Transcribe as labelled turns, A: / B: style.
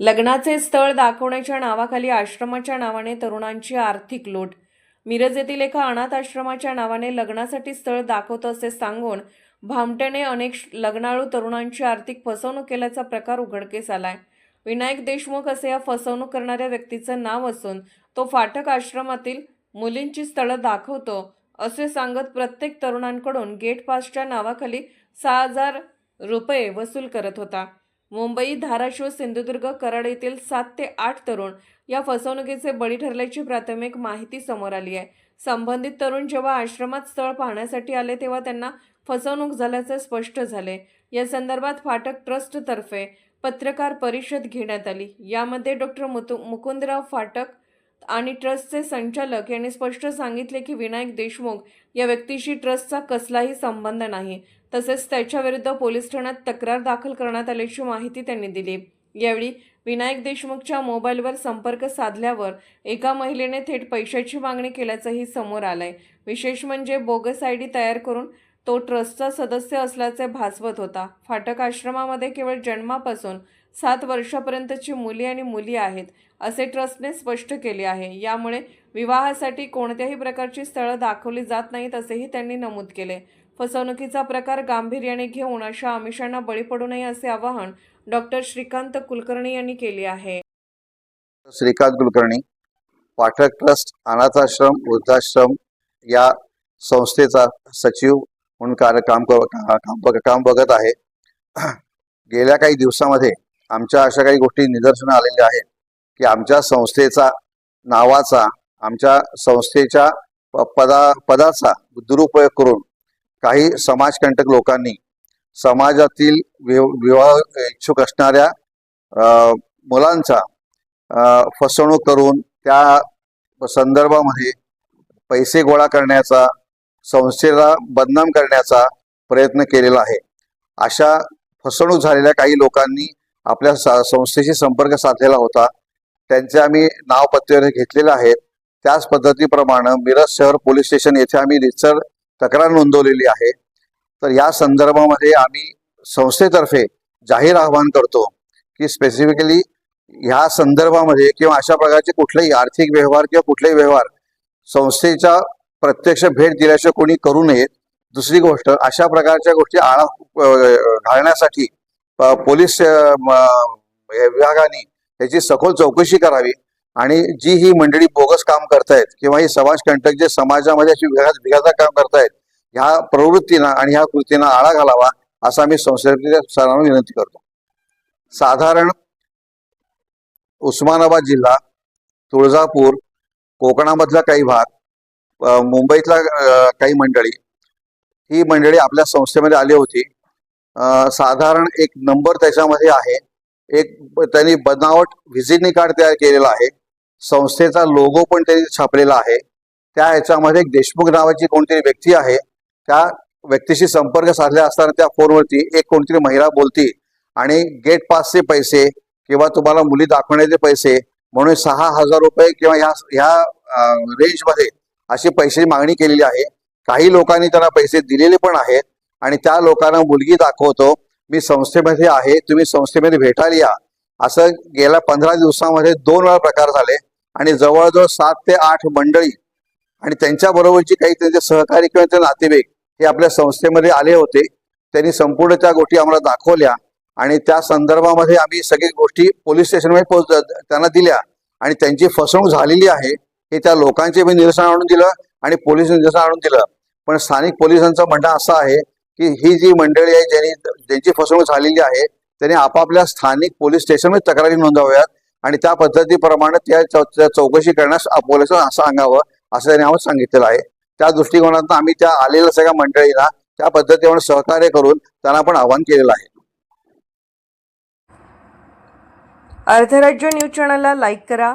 A: लग्नाचे स्थळ दाखवण्याच्या नावाखाली आश्रमाच्या नावाने तरुणांची आर्थिक लूट. मिरज येथील एका अनाथ आश्रमाच्या नावाने लग्नासाठी स्थळ दाखवतो असे सांगून भामट्याने अनेक लग्नाळू तरुणांची आर्थिक फसवणूक केल्याचा प्रकार उघडकीस आलाय. विनायक देशमुख असे या फसवणूक करणाऱ्या व्यक्तीचं नाव असून तो फाटक आश्रमातील मुलींची स्थळं दाखवतो असे सांगत प्रत्येक तरुणांकडून गेट पासच्या नावाखाली सहा हजार रुपये वसूल करत होता. मुंबई धाराशिव सिंधुदुर्ग कराड येथील सात ते आठ तरुण या फसवणुकीचे बळी ठरल्याची प्राथमिक माहिती समोर आली आहे. संबंधित तरुण जेव्हा आश्रमात स्थळ पाहण्यासाठी आले तेव्हा त्यांना फसवणूक झाल्याचे स्पष्ट झाले. या संदर्भात फाटक ट्रस्टतर्फे पत्रकार परिषद घेण्यात आली. यामध्ये डॉक्टर मुकुंदराव फाटक आणि ट्रस्टचे संचालक यांनी स्पष्ट सांगितले की विनायक देशमुख या व्यक्तीशी ट्रस्टचा कसलाही संबंध नाही. तसेच त्याच्याविरुद्ध पोलीस ठाण्यात तक्रार दाखल करण्यात आल्याची माहिती त्यांनी दिली. यावेळी विनायक देशमुखच्या मोबाईलवर संपर्क साधल्यावर एका महिलेने थेट पैशाची मागणी केल्याचंही समोर आलंय. विशेष म्हणजे बोगस आय डी तयार करून तो ट्रस्टचा सदस्य असल्याचे भासवत होता. फाटक आश्रमामध्ये केवळ जन्मापासून सात वर्षापर्यंतची मुली आणि मुली आहेत असे ट्रस्टने स्पष्ट केले आहे. यामुळे विवाहासाठी कोणत्याही प्रकारची स्थळं दाखवली जात नाहीत असेही त्यांनी नमूद केले. फसवणुकीचा प्रकार गांभीर्याने घेऊन अशा आमिषांना बळी पडू नये असे आवाहन डॉक्टर श्रीकांत कुलकर्णी यांनी केले आहे.
B: श्रीकांत कुलकर्णी पाठक ट्रस्ट अनाथाश्रम वृद्धाश्रम या संस्थेचा सचिव म्हणून कार्य काम क- काम काम बघत आहे. गेल्या काही दिवसामध्ये आमच्या अशा काही गोष्टी निदर्शनं आलेल्या आहेत की आमच्या संस्थेचा नावाचा आमच्या संस्थेच्या प- पदा पदाचा दुरुपयोग करून काही समाजकंटक लोकांनी समाजातील विव- विवाह इच्छुक असणाऱ्या मुलांचा फसवणूक करून त्या संदर्भामध्ये पैसे गोळा करण्याचा संस्थेला बदनाम करण्याचा प्रयत्न केलेला आहे. अशा फसवणूक झालेल्या काही लोकांनी आपल्या सा- संस्थेशी संपर्क साधलेला होता. त्यांचे आम्ही नाव पत्ते घेतलेले आहेत. त्याच पद्धतीप्रमाणे मिरज शहर पोलीस स्टेशन येथे आम्ही रितसर तक्रार नोंदवलेली आहे. तर या संदर्भामध्ये आम्ही संस्थेतर्फे जाहीर आवाहन करतो की स्पेसिफिकली ह्या संदर्भामध्ये किंवा अशा प्रकारचे कुठलेही आर्थिक व्यवहार किंवा कुठलेही व्यवहार संस्थेच्या प्रत्यक्ष भेट दिल्याशिवाय कोणी करू नयेत. दुसरी गोष्ट अशा प्रकारच्या गोष्टी आळा घालण्यासाठी पोलीस विभागाने याची सखोल चौकशी करावी. आणि जी ही मंडळी बोगस काम करतायत किंवा ही समाजकंटक जे समाजामध्ये अशी विघात काम करतायत ह्या प्रवृत्तीना आणि ह्या कृतींना आळा घालावा असा मी संसदेच्या सरांना विनंती करतो. साधारण उस्मानाबाद जिल्हा तुळजापूर कोकणामधला काही भाग मुंबईतला काही मंडळी ही मंडळी आपल्या संस्थेमध्ये आली होती. साधारण एक नंबर त्याच्यामध्ये आहे. एक त्यांनी बनावट व्हिजिटिंग कार्ड तयार केलेला आहे. संस्थेचा लोगो पण त्यांनी छापलेला आहे. त्या ह्याच्यामध्ये एक देशमुख नावाची कोणतरी व्यक्ती आहे. त्या व्यक्तीशी संपर्क साधला असताना त्या फोनवरती एक कोणतरी महिला बोलती आणि गेट पासचे पैसे किंवा तुम्हाला मुली दाखवण्याचे पैसे म्हणून सहा हजार रुपये किंवा ह्या ह्या रेंजमध्ये अशी पैशाची मागणी केलेली आहे. काही लोकांनी त्यांना पैसे दिलेले पण आहेत आणि त्या लोकांना मुलगी दाखवतो मी संस्थेमध्ये आहे तुम्ही संस्थेमध्ये भेटायला या. असं गेल्या पंधरा दिवसामध्ये दोन वेळा प्रकार झाले आणि जवळजवळ सात ते आठ मंडळी आणि त्यांच्या बरोबरची काही त्यांचे सहकारी किंवा त्यांचे नातेवाईक हे आपल्या संस्थेमध्ये आले होते. त्यांनी संपूर्ण त्या गोष्टी आम्हाला दाखवल्या आणि त्या संदर्भामध्ये आम्ही सगळी गोष्टी पोलीस स्टेशनमध्ये पोहोच त्यांना दिल्या आणि त्यांची फसवणूक झालेली आहे. हे त्या लोकांचे मी निरसन आणून दिलं आणि पोलीस निरसन आणून दिलं. पण स्थानिक पोलिसांचं म्हणणं असं आहे की ही जी मंडळी आहे ज्यांनी ज्यांची फसवणूक झालेली आहे त्यांनी आपापल्या स्थानिक पोलीस स्टेशनमध्ये तक्रारी नोंदवाव्यात आणि त्या पद्धतीप्रमाणे त्या चौकशी करण्यास पोलिसांना सांगावं असं त्यांनी आम्हाला सांगितलेलं आहे. त्या दृष्टिकोनातून आम्ही त्या आलेल्या सगळ्या मंडळीला त्या पद्धतीने सहकार्य करून त्यांना पण आवाहन केलेलं आहे.
A: अर्धराज्य न्यूज चॅनलला लाईक करा